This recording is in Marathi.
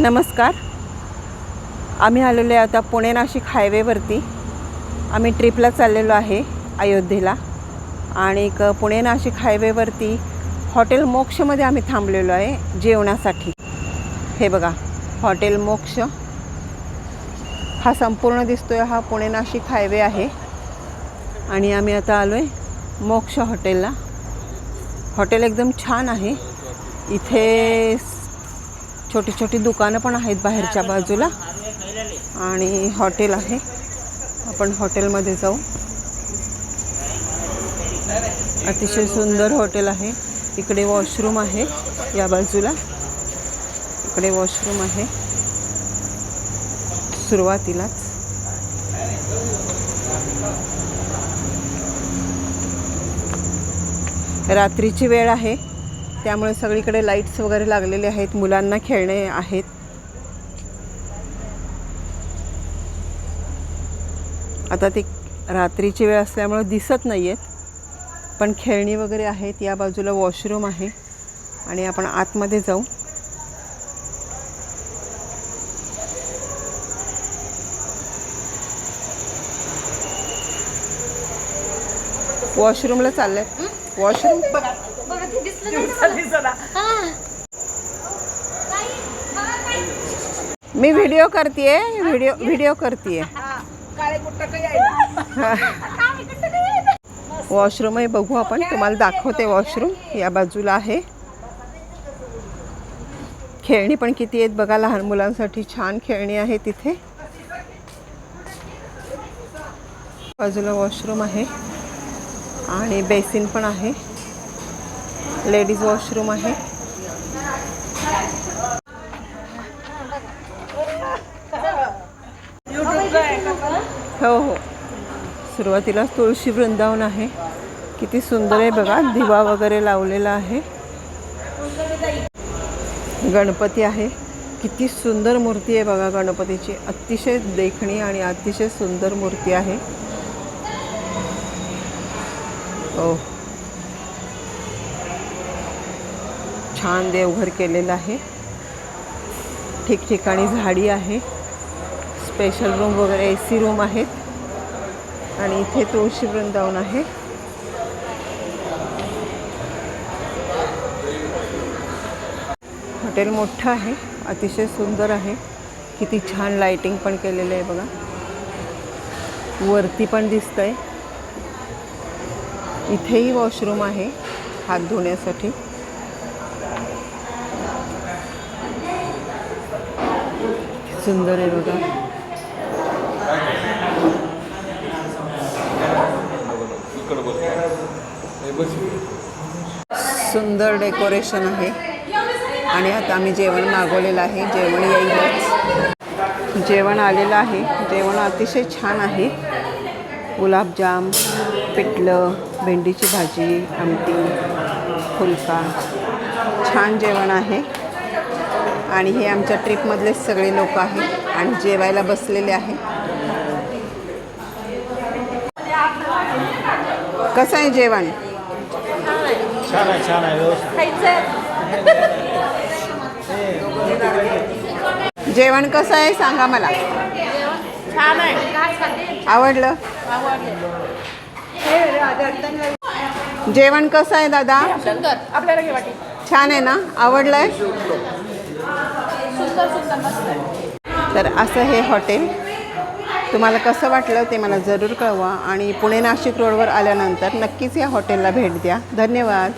नमस्कार. आम्ही आलेलो आहे आता पुणे नाशिक हायवेवरती आम्ही ट्रिपला चाललेलो आहे अयोध्येला. आणि एक पुणे नाशिक हायवेवरती हॉटेल मोक्षमध्ये आम्ही थांबलेलो आहे जेवणासाठी. हे बघा हॉटेल मोक्ष. हा संपूर्ण दिसतो आहे हा पुणे नाशिक हायवे आहे. आणि आम्ही आता आलो आहे मोक्ष हॉटेलला हॉटेल एकदम छान आहे. इथे छोटी छोटी दुकानं पण आहेत बाहेरच्या बाजूला. आणि हॉटेल आहे. आपण हॉटेलमध्ये जाऊ. अतिशय सुंदर हॉटेल आहे. इकडे वॉशरूम आहे या बाजूला. इकडे वॉशरूम आहे. सुरुवातीलाच. रात्रीची वेळ आहे. त्यामुळे सगळीकडे लाईट्स वगैरे लागलेले आहेत मुलांना खेळणे आहेत. आता ती रात्रीची वेळ असल्यामुळे दिसत नाही आहेत पण खेळणी वगैरे आहेत या बाजूला वॉशरूम आहे आणि आपण आतमध्ये जाऊ. वॉशरूमला चाललंय. वॉशरूम मी व्हिडिओ करते व्हिडिओ व्हिडिओ करते वॉशरूमही बघू आपण. तुम्हाला दाखवते वॉशरूम या बाजूला आहे. खेळणी पण किती आहेत बघा लहान मुलांसाठी छान खेळणी आहे तिथे बाजूला वॉशरूम आहे. आणि बेसिन पण आहे. लेडीज वॉशरूम आहे. हो हो. सुरुवातीला तुळशी वृंदावन आहे. किती सुंदर आहे बघा. दिवा वगैरे लावलेला आहे. गणपती आहे. किती सुंदर मूर्ती आहे बघा गणपतीची. अतिशय देखणी आणि अतिशय सुंदर मूर्ती आहे. हो. छान देवघर केलेलं आहे. ठिकठिकाणी झाडी आहे. स्पेशल रूम वगैरे ए सी रूम आहेत. आणि इथे तुळशी वृंदावन आहे. हॉटेल मोठं आहे. अतिशय सुंदर आहे. किती छान लाइटिंग पण केलेलं आहे बघा. वरती पण दिसतंय. इथेही वॉशरूम आहे. हात धुण्यासाठी. सुंदर आहे बघा. सुंदर डेकोरेशन आहे. आणि आता आम्ही जेवण मागवलेलं आहे. जेवण येईलच. जेवण आलेलं आहे. जेवण अतिशय छान आहे. गुलाबजाम पिठलं भेंडीची भाजी आमटी फुलका. छान जेवण आहे. आणि हे आमच्या ट्रिपमधलेच सगळे लोक आहेत आणि जेवायला बसलेले आहे कसं आहे जेवण? छान आहे छान आहे जेवण कसं आहे सांगा मला. छान आहे. आवडलं? जेवण कसं आहे दादा? छान आहे ना? आवडलंय सुंदर सुंदर मस्त आहे तर असं हे हॉटेल. तुम्हाला कसं वाटलं ते मला जरूर कळवा आणि पुणे नाशिक रोडवर आल्यानंतर नक्कीच या हॉटेलला भेट द्या. धन्यवाद.